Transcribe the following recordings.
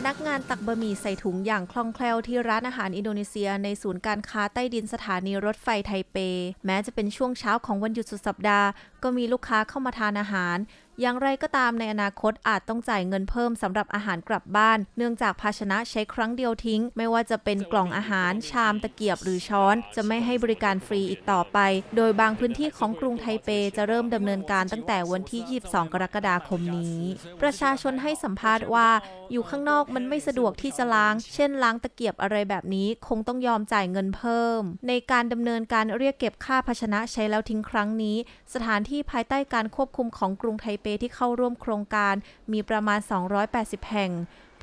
พนักงานตักบะหมี่ใส่ถุงอย่างคล่องแคล่วที่ร้านอาหารอินโดนีเซีย ในศูนย์การค้าใต้ดินสถานีรถไฟไทเป แม้จะเป็นช่วงเช้าของวันหยุดสุดสัปดาห์ ก็มีลูกค้าเข้ามาทานอาหาร อย่างไรก็ตามในอนาคตอาจต้องจ่ายเงินเพิ่มสำหรับอาหารกลับบ้าน เนื่องจากภาชนะใช้ครั้งเดียวทิ้ง ไม่ว่าจะเป็นกล่องอาหาร ชามตะเกียบหรือช้อน จะไม่ให้บริการฟรีอีกต่อไป โดยบางพื้นที่ของกรุงไทเปจะเริ่มดำเนินการตั้งแต่วันที่ 22 กรกฎาคมนี้ ประชาชนให้สัมภาษณ์ว่า อยู่ข้างนอกมันไม่สะดวกที่จะล้าง เช่นล้างตะเกียบอะไรแบบนี้คงต้องยอมจ่ายเงินเพิ่ม ในการดำเนินการเรียกเก็บค่าภาชนะใช้แล้วทิ้งครั้งนี้ สถานที่ภายใต้การควบคุมของกรุงไทเปปที่เข้าร่วมโครงการมีประมาณ 280 แห่ง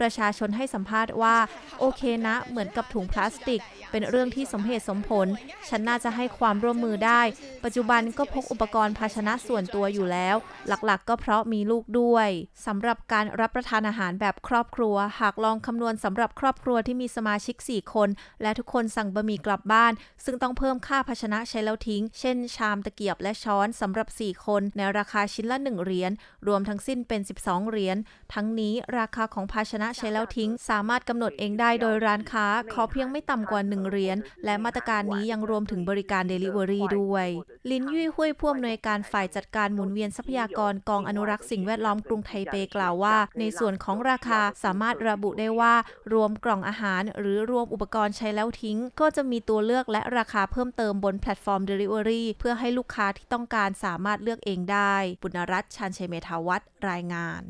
ประชาชนให้สัมภาษณ์ว่า โอเคนะ เหมือนกับถุงพลาสติก เป็นเรื่องที่สมเหตุสมผล ฉันน่าจะให้ความร่วมมือได้ ปัจจุบันก็พกอุปกรณ์ภาชนะส่วนตัวอยู่แล้ว หลักๆ ก็เพราะมีลูกด้วยสำหรับการรับประทานอาหารแบบครอบครัว หากลองคำนวณสำหรับครอบครัวที่มีสมาชิก 4 คน และทุกคนสั่งบะหมี่กลับบ้าน ซึ่งต้องเพิ่มค่าภาชนะใช้แล้วทิ้ง เช่น ชามตะเกียบและช้อนสำหรับ 4 คน ในราคาชิ้นละ 1 เหรียญรวมทั้งสิ้นเป็น 12 เหรียญทั้งนี้ราคาของภาชนะใช้แล้วทิ้ง สามารถกำหนดเองได้โดยร้านค้า ขอเพียงไม่ต่ำกว่า 1เหรียญและมาตรการนี้ยังรวมถึงบริการ Delivery ด้วย ลินยุ้ยหุยผู้อำนวยการฝ่ายจัดการหมุนเวียนทรัพยากรกองอนุรักษ์สิ่งแวดล้อมกรุงไทเปกล่าวว่า ในส่วนของราคาสามารถระบุได้ว่า รวมกล่องอาหาร หรือรวมอุปกรณ์ใช้แล้วทิ้ง ก็จะมีตัวเลือกและราคาเพิ่มเติมบนแพลตฟอร์ม Delivery เพื่อให้ลูกค้าที่ต้องการสามารถเลือกเองได้ บุญรัตน์ชานเชยเมธาวัฒน์รายงาน